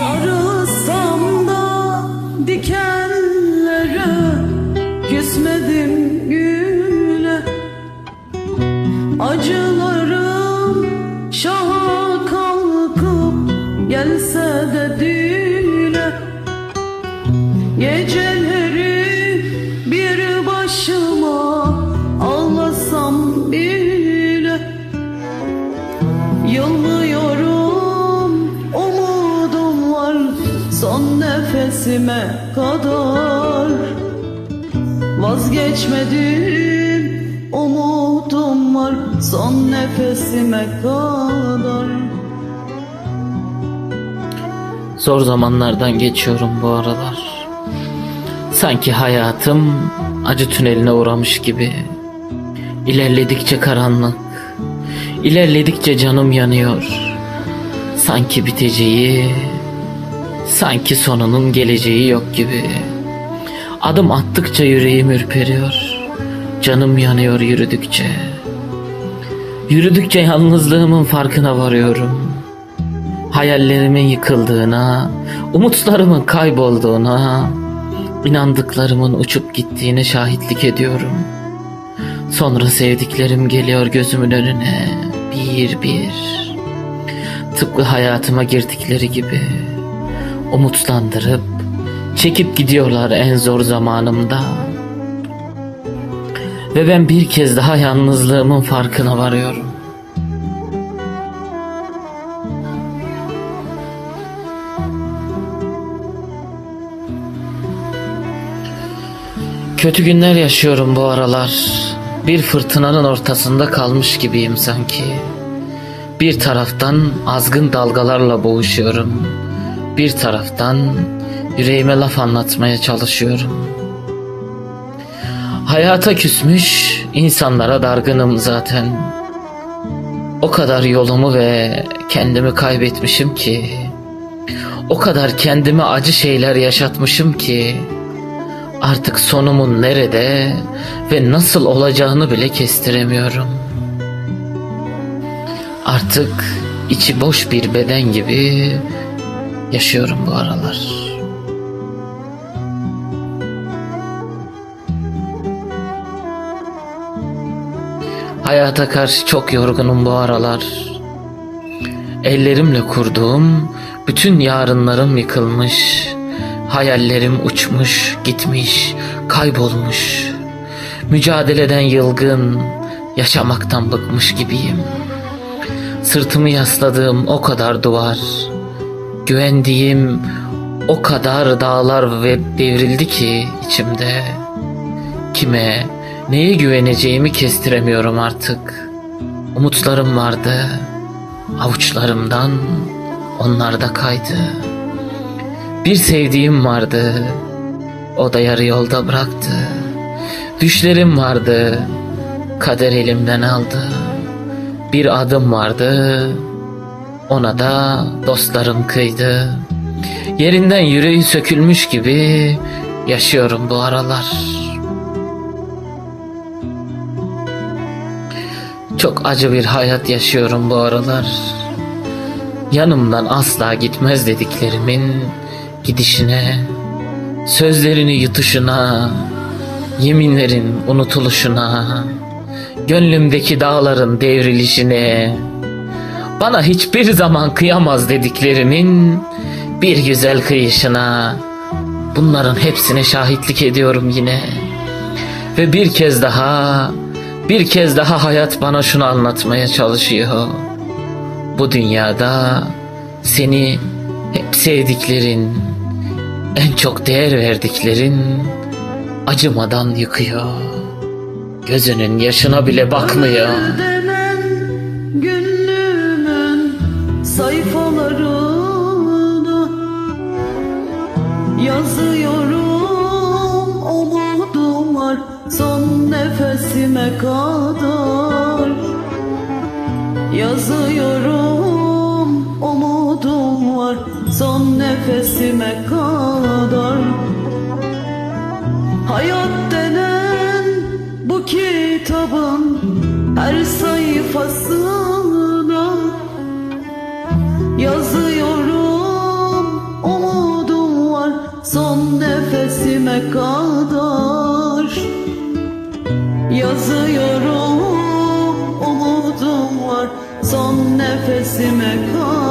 Sarılsam da dikenlere Küsmedim güle. Acılarım şaha kalkıp Gelse de dile Geceleri bir başıma Son nefesime kadar Vazgeçmedim umudum var Son nefesime kadar Zor zamanlardan geçiyorum bu aralar. Sanki hayatım acı tüneline uğramış gibi. İlerledikçe karanlık, ilerledikçe canım yanıyor. Sanki biteceği, sanki sonunun geleceği yok gibi. Adım attıkça yüreğim ürperiyor. Canım yanıyor yürüdükçe. Yürüdükçe yalnızlığımın farkına varıyorum. Hayallerimin yıkıldığına, umutlarımın kaybolduğuna, inandıklarımın uçup gittiğine şahitlik ediyorum. Sonra sevdiklerim geliyor gözümün önüne bir bir. Tıpkı hayatıma girdikleri gibi umutlandırıp çekip gidiyorlar en zor zamanımda. Ve ben bir kez daha yalnızlığımın farkına varıyorum. Kötü günler yaşıyorum bu aralar. Bir fırtınanın ortasında kalmış gibiyim sanki. Bir taraftan azgın dalgalarla boğuşuyorum. Bir taraftan yüreğime laf anlatmaya çalışıyorum. Hayata küsmüş, insanlara dargınım zaten. O kadar yolumu ve kendimi kaybetmişim ki. O kadar kendime acı şeyler yaşatmışım ki. Artık sonumun nerede ve nasıl olacağını bile kestiremiyorum. Artık içi boş bir beden gibi yaşıyorum bu aralar. Hayata karşı çok yorgunum bu aralar. Ellerimle kurduğum bütün yarınlarım yıkılmış. Hayallerim uçmuş, gitmiş, kaybolmuş. Mücadeleden yılgın, yaşamaktan bıkmış gibiyim. Sırtımı yasladığım o kadar duvar, güvendiğim o kadar dağlar ve devrildi ki içimde. Kime, neye güveneceğimi kestiremiyorum artık. Umutlarım vardı, avuçlarımdan onlar da kaydı. Bir sevdiğim vardı, o da yarı yolda bıraktı. Düşlerim vardı, kader elimden aldı. Bir adım vardı, ona da dostlarım kıydı. Yerinden yüreği sökülmüş gibi yaşıyorum bu aralar. Çok acı bir hayat yaşıyorum bu aralar. Yanımdan asla gitmez dediklerimin gidişine, sözlerini yutuşuna, yeminlerin unutuluşuna, gönlümdeki dağların devrilişine, bana hiçbir zaman kıyamaz dediklerimin bir güzel kıyışına, bunların hepsine şahitlik ediyorum yine. Ve bir kez daha, bir kez daha hayat bana şunu anlatmaya çalışıyor. Bu dünyada seni hep sevdiklerin, en çok değer verdiklerin acımadan yıkıyor. Gözünün yaşına bile bakmıyor. Sayfalarını Yazıyorum. Umudum var son nefesime kadar. Yazıyorum umudum var son nefesime kadar. Hayat denen bu kitabın her sayfasına Yazıyorum umudum var. Son nefesime kadar. Yazıyorum umudum var. Son nefesime kadar.